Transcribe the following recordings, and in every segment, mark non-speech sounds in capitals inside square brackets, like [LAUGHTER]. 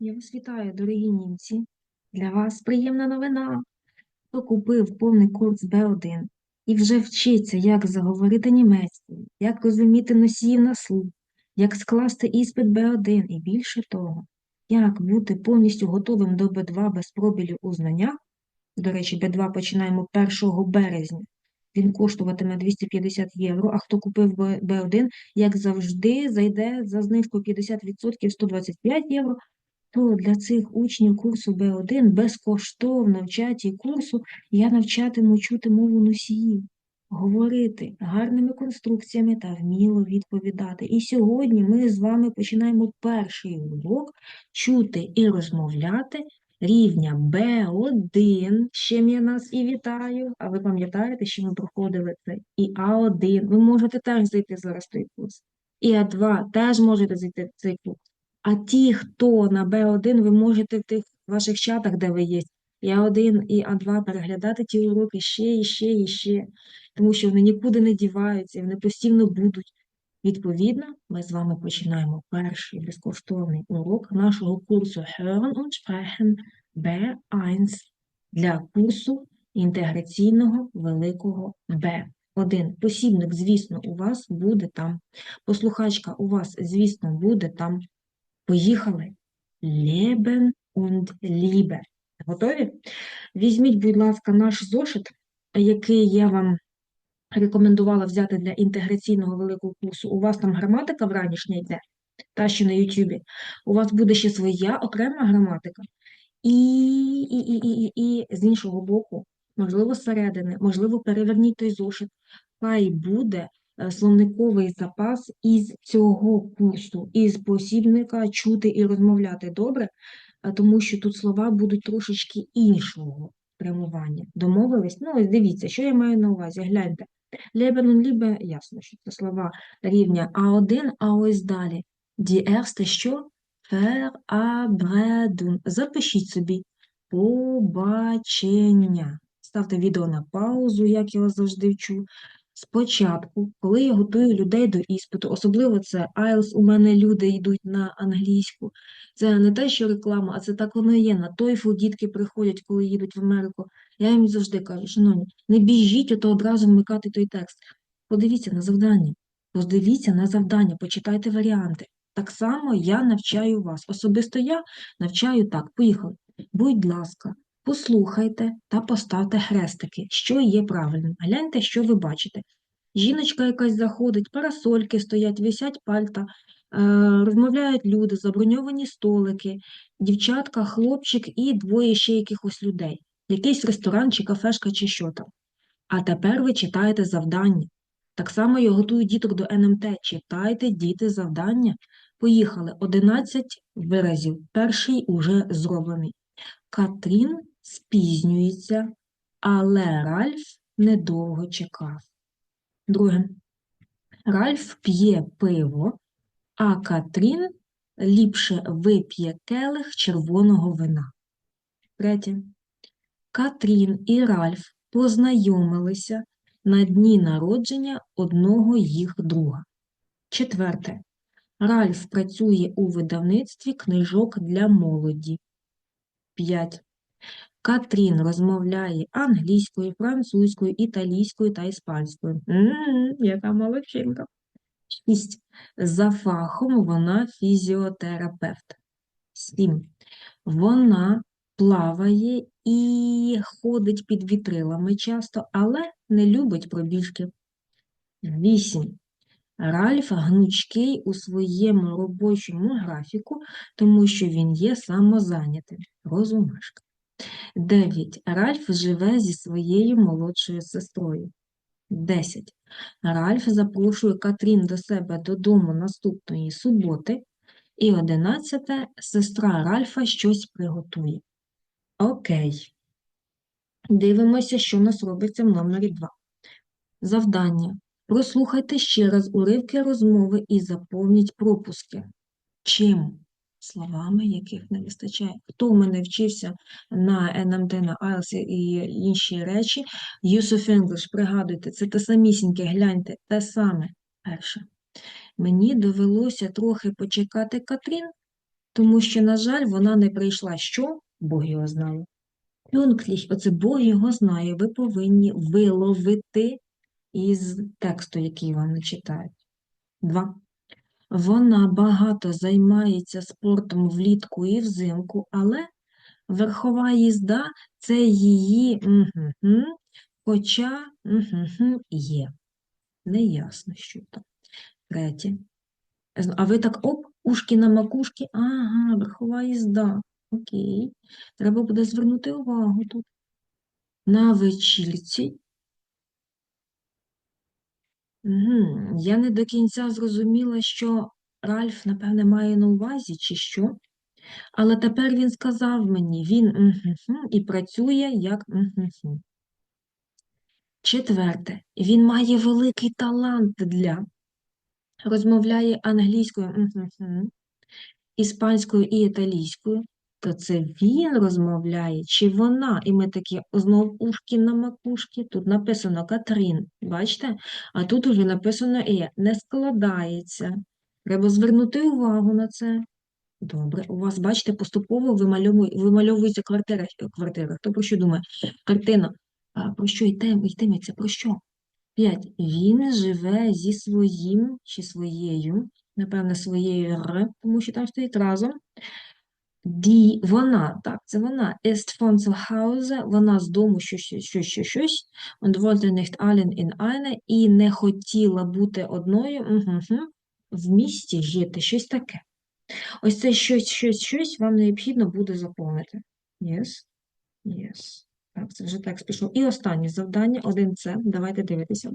Я вас вітаю, дорогі німці. Для вас приємна новина. Хто купив повний курс Б1 і вже вчиться, як заговорити німецькою, як розуміти носіїв на слух, як скласти іспит Б1 і більше того, як бути повністю готовим до Б2 без пробілів у знаннях. До речі, Б2 починаємо 1 березня. Він коштуватиме 250 євро, а хто купив Б- Б1, як завжди, зайде за знижкою 50% 125 євро, то для цих учнів курсу Б1 безкоштовно в чаті курсу я навчатиму чути мову носіїв, говорити гарними конструкціями та вміло відповідати. І сьогодні ми з вами починаємо перший урок чути і розмовляти рівня Б1, з я нас і вітаю. А ви пам'ятаєте, що ми проходили це? І А1. Ви можете теж зайти зараз в той курс. І А2 теж можете зайти в цей курс. А ті, хто на Б1, ви можете в тих ваших чатах, де ви є, і А1, і А2 переглядати ті уроки ще і ще і ще, тому що вони нікуди не діваються, і вони постійно будуть. Відповідно, ми з вами починаємо перший безкоштовний урок нашого курсу Hören und Sprechen B1 для курсу інтеграційного великого Б1. Посібник, звісно, у вас буде там. Послухачка у вас, звісно, буде там. Поїхали. Leben und Liebe. Готові? Візьміть, будь ласка, наш зошит, який я вам рекомендувала взяти для інтеграційного великого курсу. У вас там граматика вранішня йде, та що на Ютубі. У вас буде ще своя окрема граматика. І, і, і, і, і, і з іншого боку, можливо, зсередини, можливо, переверніть той зошит. Хай буде е, словниковий запас із цього курсу, із посібника чути і розмовляти добре, Е, тому що тут слова будуть трошечки іншого спрямування. Домовились? Ну, ось дивіться, що я маю на увазі. Гляньте. Лебен лібе, ясно, що це слова рівня А1, а ось далі. Die erste що? Verabredung. Запишіть собі. Побачення. Ставте відео на паузу, як я вас завжди вчу. Спочатку, коли я готую людей до іспиту, особливо це IELTS, у мене люди йдуть на англійську. Це не те, що реклама, а це так воно і є. На TOEFL дітки приходять, коли їдуть в Америку. Я їм завжди кажу, шановні, не біжіть, ото одразу вмикати той текст. Подивіться на завдання. Подивіться на завдання, почитайте варіанти. Так само я навчаю вас. Особисто я навчаю так. Поїхали. Будь ласка, послухайте та поставте хрестики, що є правильним. Гляньте, що ви бачите. Жіночка якась заходить, парасольки стоять, висять пальта, е, розмовляють люди, заброньовані столики, дівчатка, хлопчик і двоє ще якихось людей. Якийсь ресторан чи кафешка, чи що там. А тепер ви читаєте завдання. Так само я готую діток до НМТ. Читайте, діти, завдання. Поїхали. 11 виразів. Перший уже зроблений. Катрін спізнюється, але Ральф недовго чекав. Друге. Ральф п'є пиво, а Катрін ліпше вип'є келих червоного вина. Третє. Катрін і Ральф познайомилися на дні народження одного їх друга. Четверте. Ральф працює у видавництві книжок для молоді. 5. Катрін розмовляє англійською, французькою, італійською та іспанською. М, яка молодчинка. 6. За фахом вона фізіотерапевт. 7. Вона плаває і ходить під вітрилами часто, але не любить пробіжки. 8. Ральф гнучкий у своєму робочому графіку, тому що він є самозайнятим. Розумашка. 9. Ральф живе зі своєю молодшою сестрою. 10. Ральф запрошує Катрін до себе додому наступної суботи. І 11. Сестра Ральфа щось приготує. Окей. Дивимося, що в нас робиться в номері 2. Завдання. Прослухайте ще раз уривки розмови і заповніть пропуски. Чим? Словами, яких не вистачає. Хто в мене вчився на НМД, на IELTS і інші речі? Юсуф English, пригадуйте, це те самісіньке, гляньте, те саме. Перше. Мені довелося трохи почекати Катрін, Тому що, на жаль, вона не прийшла. Що? Бог його знає. Pünktlich, оце Бог його знає. Ви повинні виловити із тексту, який вам не читають. Два. Вона багато займається спортом влітку і взимку, але верхова їзда це її мгм, хоча мгм, є. Неясно, що там. Третє. А ви так оп, ушки на макушки. Ага, верхова їзда. Окей. Треба буде звернути увагу тут. На вечірці. Угу. Я не до кінця зрозуміла, що Ральф, напевне, має на увазі, чи що. Але тепер він сказав мені, він і працює як. Четверте, він має великий талант для розмовляє англійською, іспанською і італійською, то це він розмовляє чи вона? І ми такі знов ушки на макушки. Тут написано Катрін, бачите? А тут уже написано Е, не складається. Треба звернути увагу на це. Добре, у вас, бачите, поступово вимальовується квартира. квартира. Хто про що думає? Картина. А про що йтиметься? Про що? П'ять. Він живе зі своїм чи своєю, напевне, своєю Р, тому що там стоїть разом. Ді, вона, так, це вона. Ist von zu Hause, вона з дому щось, щось, щось, щось. Und wollte nicht allen in eine, і не хотіла бути одною, угу, в місті жити, щось таке. Ось це щось, щось, щось вам необхідно буде заповнити. Yes, yes. Так, це вже текст пішов. І останнє завдання, один це. Давайте дивитися.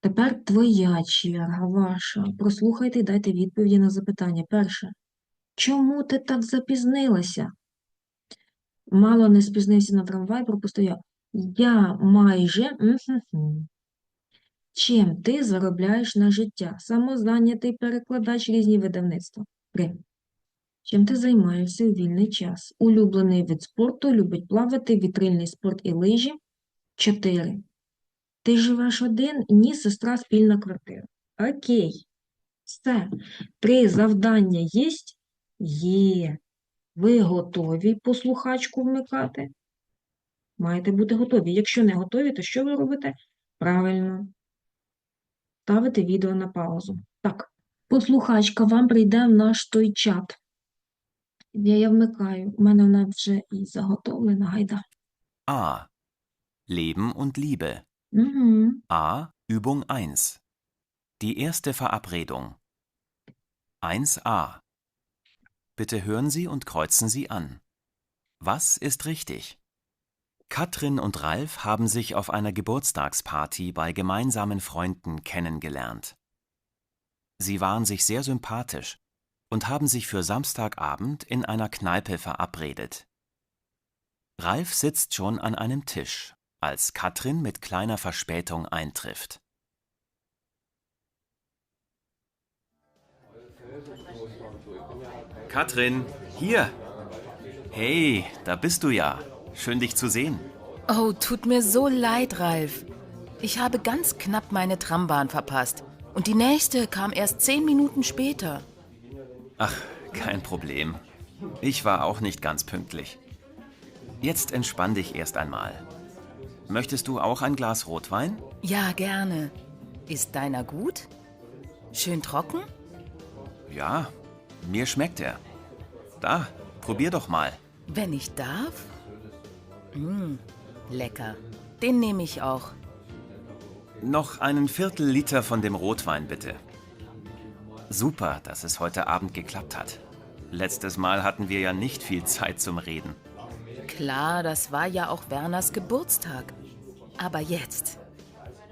Тепер твоя черга, ваша. Прослухайте і дайте відповіді на запитання. Перше. Чому ти так запізнилася? Мало не спізнився на трамвай, пропустив я. Майже. Чим ти заробляєш на життя? Самозайнятий перекладач різні видавництва. Три. Чим ти займаєшся у вільний час? Улюблений вид спорту, любить плавати, вітрильний спорт і лижі. Чотири. Ти живеш один? Ні, сестра, спільна квартира. Окей. Все. Три завдання є? Є. Ви готові послухачку вмикати? Маєте бути готові. Якщо не готові, то що ви робите? Правильно. Ставите відео на паузу. Так, послухачка вам прийде в наш той чат. Я, я вмикаю. У мене вона вже і заготовлена. Гайда. A. Leben und Liebe. Угу. A. Übung 1. Die erste Verabredung. 1a. Bitte hören Sie und kreuzen Sie an. Was ist richtig? Katrin und Ralf haben sich auf einer Geburtstagsparty bei gemeinsamen Freunden kennengelernt. Sie waren sich sehr sympathisch und haben sich für Samstagabend in einer Kneipe verabredet. Ralf sitzt schon an einem Tisch, als Katrin mit kleiner Verspätung eintrifft. Katrin, hier. Hey, da bist du ja. Schön dich zu sehen. Oh, tut mir so leid, Ralf. Ich habe ganz knapp meine Trambahn verpasst. Und die nächste kam erst zehn Minuten später. Ach, kein Problem. Ich war auch nicht ganz pünktlich. Jetzt entspann dich erst einmal. Möchtest du auch ein Glas Rotwein? Ja, gerne. Ist deiner gut? Schön trocken? Ja, mir schmeckt er. Da, probier doch mal. Wenn ich darf? Mm, lecker. Den nehme ich auch. Noch einen Viertel Liter von dem Rotwein bitte. Super, dass es heute Abend geklappt hat. Letztes Mal hatten wir ja nicht viel Zeit zum Reden. Klar, das war ja auch Werners Geburtstag. Aber jetzt,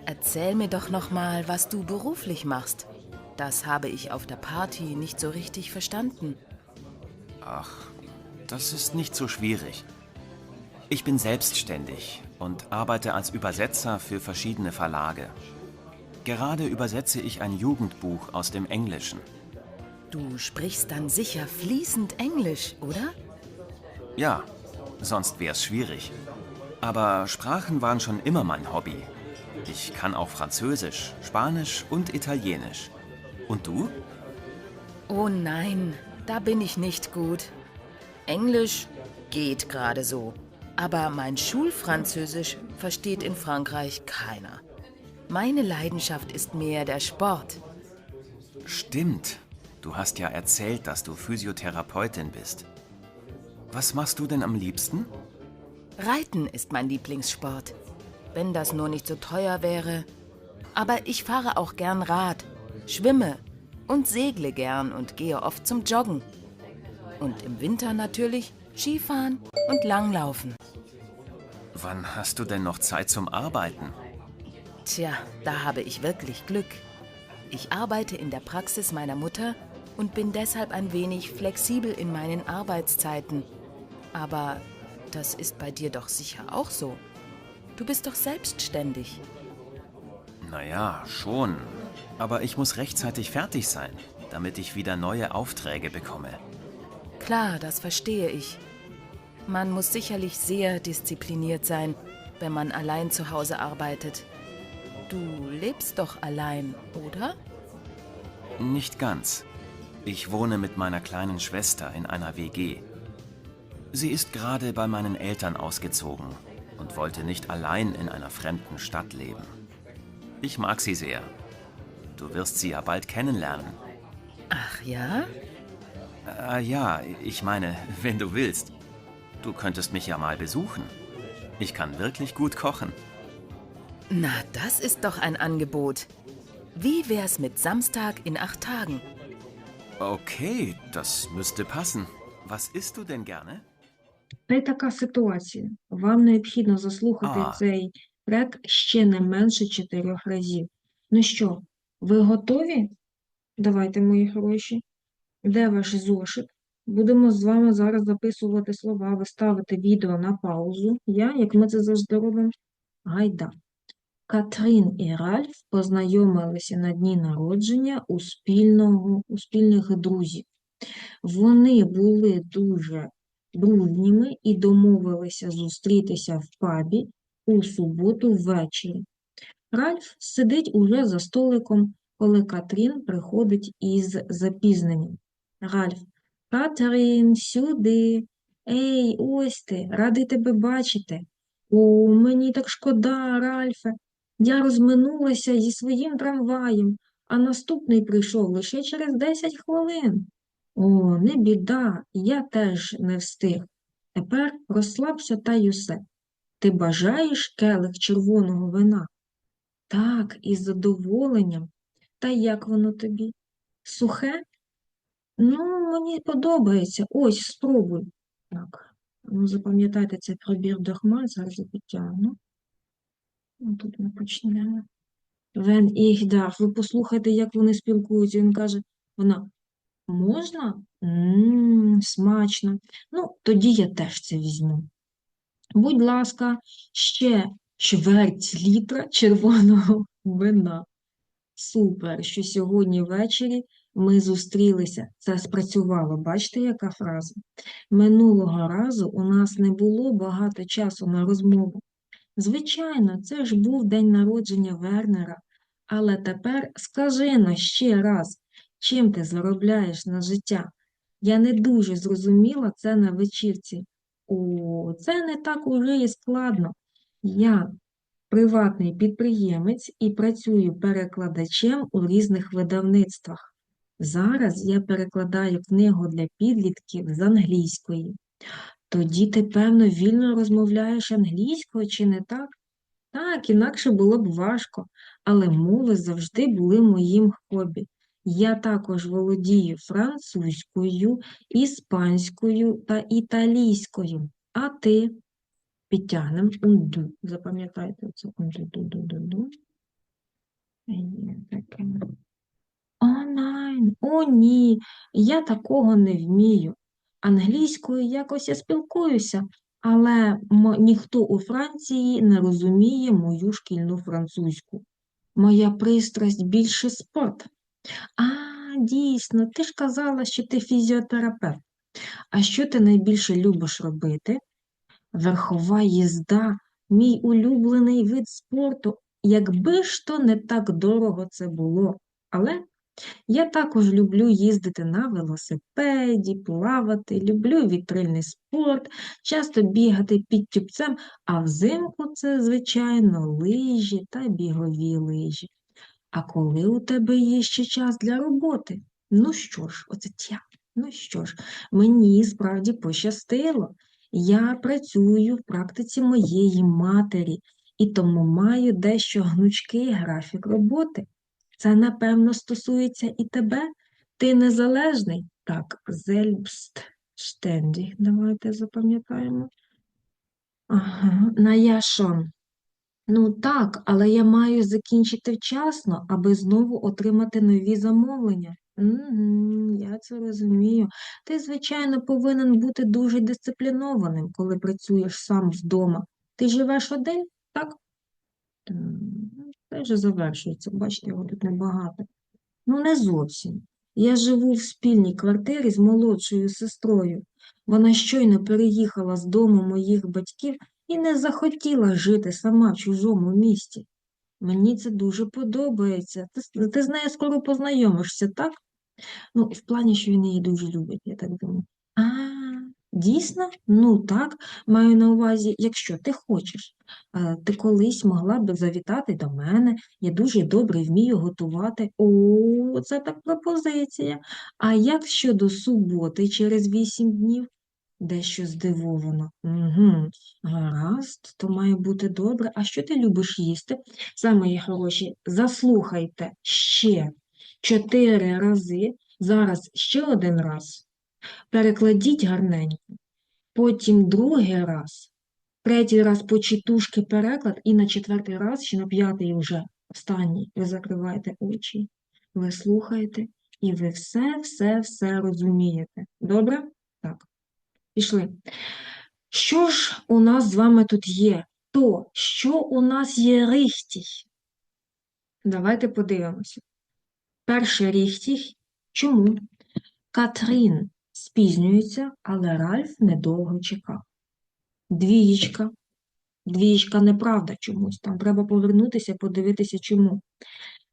erzähl mir doch noch mal, was du beruflich machst. Das habe ich auf der Party nicht so richtig verstanden. Ach, das ist nicht so schwierig. Ich bin selbstständig und arbeite als Übersetzer für verschiedene Verlage. Gerade übersetze ich ein Jugendbuch aus dem Englischen. Du sprichst dann sicher fließend Englisch, oder? Ja, sonst wär's schwierig. Aber Sprachen waren schon immer mein Hobby. Ich kann auch Französisch, Spanisch und Italienisch. Und du? Oh nein, da bin ich nicht gut. Englisch geht gerade so. Aber mein Schulfranzösisch versteht in Frankreich keiner. Meine Leidenschaft ist mehr der Sport. Stimmt. Du hast ja erzählt, dass du Physiotherapeutin bist. Was machst du denn am liebsten? Reiten ist mein Lieblingssport. Wenn das nur nicht so teuer wäre. Aber ich fahre auch gern Rad, schwimme und segle gern und gehe oft zum Joggen. Und im Winter natürlich Skifahren und Langlaufen. Wann hast du denn noch Zeit zum Arbeiten? Tja, da habe ich wirklich Glück. Ich arbeite in der Praxis meiner Mutter und bin deshalb ein wenig flexibel in meinen Arbeitszeiten. Aber das ist bei dir doch sicher auch so. Du bist doch selbstständig. Naja, schon. Aber ich muss rechtzeitig fertig sein, damit ich wieder neue Aufträge bekomme. Klar, das verstehe ich. Man muss sicherlich sehr diszipliniert sein, wenn man allein zu Hause arbeitet. Du lebst doch allein, oder? Nicht ganz. Ich wohne mit meiner kleinen Schwester in einer WG. Sie ist gerade bei meinen Eltern ausgezogen und wollte nicht allein in einer fremden Stadt leben. Ich mag sie sehr. Du wirst sie ja bald kennenlernen. Ach ja? Äh, ja, ich meine, wenn du willst. Du könntest mich ja mal besuchen. Ich kann wirklich gut kochen. Na, das ist doch ein Angebot. Wie wär's mit Samstag in acht Tagen? Okay, das müsste passen. Was isst du denn gerne? Та й така ситуація. Вам необхідно заслухати А. цей трек ще не менше чотирьох разів. Ну що, ви готові? Давайте, мої хороші. Де ваш зошит? Будемо з вами зараз записувати слова, ви ставите відео на паузу. Я, як ми це завжди робимо, гайда. Катрін і Ральф познайомилися на дні народження у спільного, у спільних друзів. Вони були дуже дружніми і домовилися зустрітися в пабі у суботу ввечері. Ральф сидить уже за столиком, коли Катрін приходить із запізненням. Ральф, Катрін, сюди. Ей, ось ти, радий тебе бачити. О, мені так шкода, Ральфе. Я розминулася зі своїм трамваєм, а наступний прийшов лише через 10 хвилин. О, не біда, я теж не встиг. Тепер розслабся та й усе. Ти бажаєш келих червоного вина? Так, із задоволенням. Та як воно тобі? Сухе? Ну, мені подобається. Ось, спробуй. Так, ну запам'ятайте цей пробір дохмаль, зараз я підтягну. Ну, тут ми почнемо. Ich darf. Ви послухайте, як вони спілкуються. Він каже, вона, можна? Ммм, смачно. Ну, тоді я теж це візьму. Будь ласка, ще чверть літра червоного [LAUGHS] вина. Супер, що сьогодні ввечері ми зустрілися. Це спрацювало. Бачите, яка фраза? Минулого разу у нас не було багато часу на розмову. Звичайно, це ж був день народження Вернера. Але тепер скажи на ще раз, чим ти заробляєш на життя? Я не дуже зрозуміла це на вечірці. О, це не так уже і складно. Я приватний підприємець і працюю перекладачем у різних видавництвах. Зараз я перекладаю книгу для підлітків з англійської. Тоді ти, певно, вільно розмовляєш англійською, чи не так? Так, інакше було б важко, але мови завжди були моїм хобі. Я також володію французькою, іспанською та італійською. А ти? Підтягнемо унду. Запам'ятайте це унду-ду-ду-ду-ду. О, найн, о, ні, я такого не вмію. Англійською якось я спілкуюся, але ніхто у Франції не розуміє мою шкільну французьку. Моя пристрасть більше спорт. А, дійсно, ти ж казала, що ти фізіотерапевт. А що ти найбільше любиш робити? Верхова їзда, мій улюблений вид спорту. Якби ж то не так дорого це було. Але Я також люблю їздити на велосипеді, плавати, люблю вітрильний спорт, часто бігати під тюбцем, а взимку це, звичайно, лижі та бігові лижі. А коли у тебе є ще час для роботи? Ну що ж, оце тя. Ну що ж, мені справді пощастило. Я працюю в практиці моєї матері і тому маю дещо гнучкий графік роботи. Це, напевно, стосується і тебе. Ти незалежний? Так, selbstständig. Давайте запам'ятаємо. Ага, на я schon. Ну так, але я маю закінчити вчасно, аби знову отримати нові замовлення. Я це розумію. Ти, звичайно, повинен бути дуже дисциплінованим, коли працюєш сам вдома. Ти живеш один, так? Це вже завершується, бачите, його тут небагато. Ну, не зовсім. Я живу в спільній квартирі з молодшою сестрою. Вона щойно переїхала з дому моїх батьків і не захотіла жити сама в чужому місті. Мені це дуже подобається. Ти, ти з нею скоро познайомишся, так? Ну, в плані, що він її дуже любить, я так думаю. А, дійсно? Ну так, маю на увазі, якщо ти хочеш. Е, Ти колись могла б завітати до мене. Я дуже добре вмію готувати. О, це так пропозиція. А як щодо суботи через вісім днів? Дещо здивовано. Угу. Гаразд, то має бути добре. А що ти любиш їсти? Саме, хороші, заслухайте ще чотири рази, зараз ще один раз. Перекладіть гарненько, потім другий раз, третій раз почітушки переклад, і на четвертий раз, ще на п'ятий вже останній, ви закриваєте очі, ви слухаєте, і ви все, все, все розумієте. Добре? Так. Пішли. Що ж у нас з вами тут є? То, що у нас є рихтіх? Давайте подивимося. Перший ріхтіх. Чому? Катрін спізнюється, але Ральф недовго чекав. Двієчка. Двієчка неправда чомусь. Там треба повернутися, подивитися чому.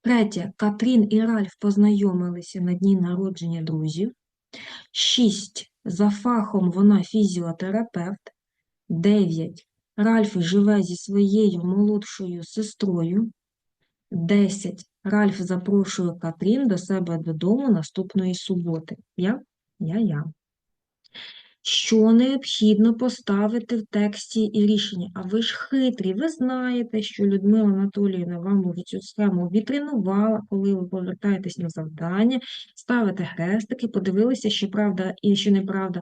Третє. Катрін і Ральф познайомилися на дні народження друзів. Шість. За фахом вона фізіотерапевт. Дев'ять. Ральф живе зі своєю молодшою сестрою. Десять. Ральф запрошує Катрін до себе додому наступної суботи. Я? Я-я. Що необхідно поставити в тексті і рішенні? А ви ж хитрі, ви знаєте, що Людмила Анатоліївна вам уже цю схему відтренувала, коли ви повертаєтесь на завдання, ставите хрестики, подивилися, що правда і що неправда,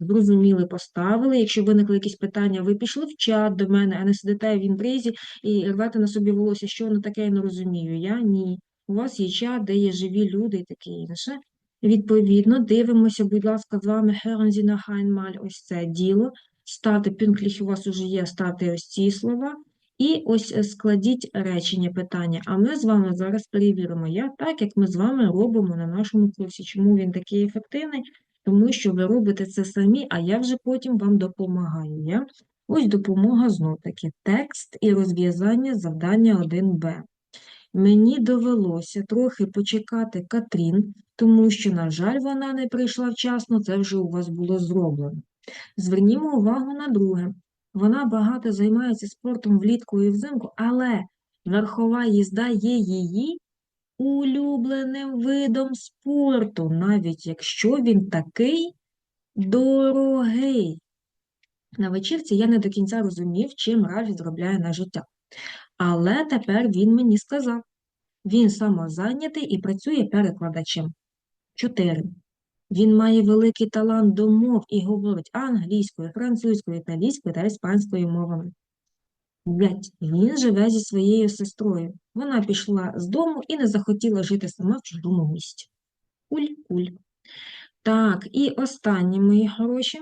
зрозуміли, поставили. Якщо виникли якісь питання, ви пішли в чат до мене, а не сидите в інтризі і рвете на собі волосся, що воно таке, я не розумію. Я ні. У вас є чат, де є живі люди і таке інше. Відповідно, дивимося, будь ласка, з вами noch einmal ось це діло. Ставте пünktlich, у вас уже є, ставте ось ці слова. І ось е, складіть речення питання. А ми з вами зараз перевіримо, як так, як ми з вами робимо на нашому курсі. Чому він такий ефективний? Тому що ви робите це самі, а я вже потім вам допомагаю. Я? Ось допомога знов-таки. Текст і розв'язання завдання 1Б. Мені довелося трохи почекати Катрін, тому що, на жаль, вона не прийшла вчасно, це вже у вас було зроблено. Звернімо увагу на друге. Вона багато займається спортом влітку і взимку, але верхова їзда є її улюбленим видом спорту, навіть якщо він такий дорогий. На вечірці я не до кінця розумів, чим Ральф заробляє на життя. Але тепер він мені сказав. Він самозайнятий і працює перекладачем. 4. Він має великий талант до мов і говорить англійською, французькою, італійською та іспанською мовами. 5. Він живе зі своєю сестрою. Вона пішла з дому і не захотіла жити сама в чужому місті. Куль-куль. Так, і останні мої хороші.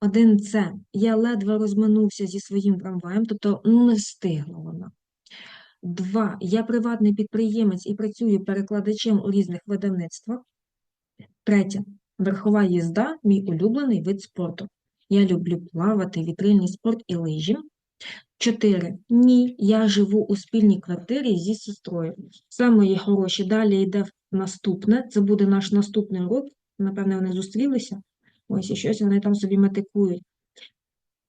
Один це. Я ледве розминувся зі своїм трамваєм, тобто ну, не встигла вона. Два. Я приватний підприємець і працюю перекладачем у різних видавництвах. Третє. Верхова їзда – мій улюблений вид спорту. Я люблю плавати, вітрильний спорт і лижі. 4. Ні, я живу у спільній квартирі зі сестрою. Все, мої хороші, далі йде наступне. Це буде наш наступний урок. Напевне, вони зустрілися. Ось і щось вони там собі метикують.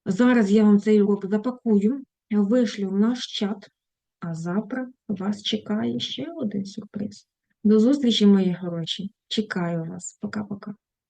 Зараз я вам цей урок запакую, вишлю в наш чат, а завтра вас чекає ще один сюрприз. До зустрічі, мої хороші. Чекаю вас. Пока-пока.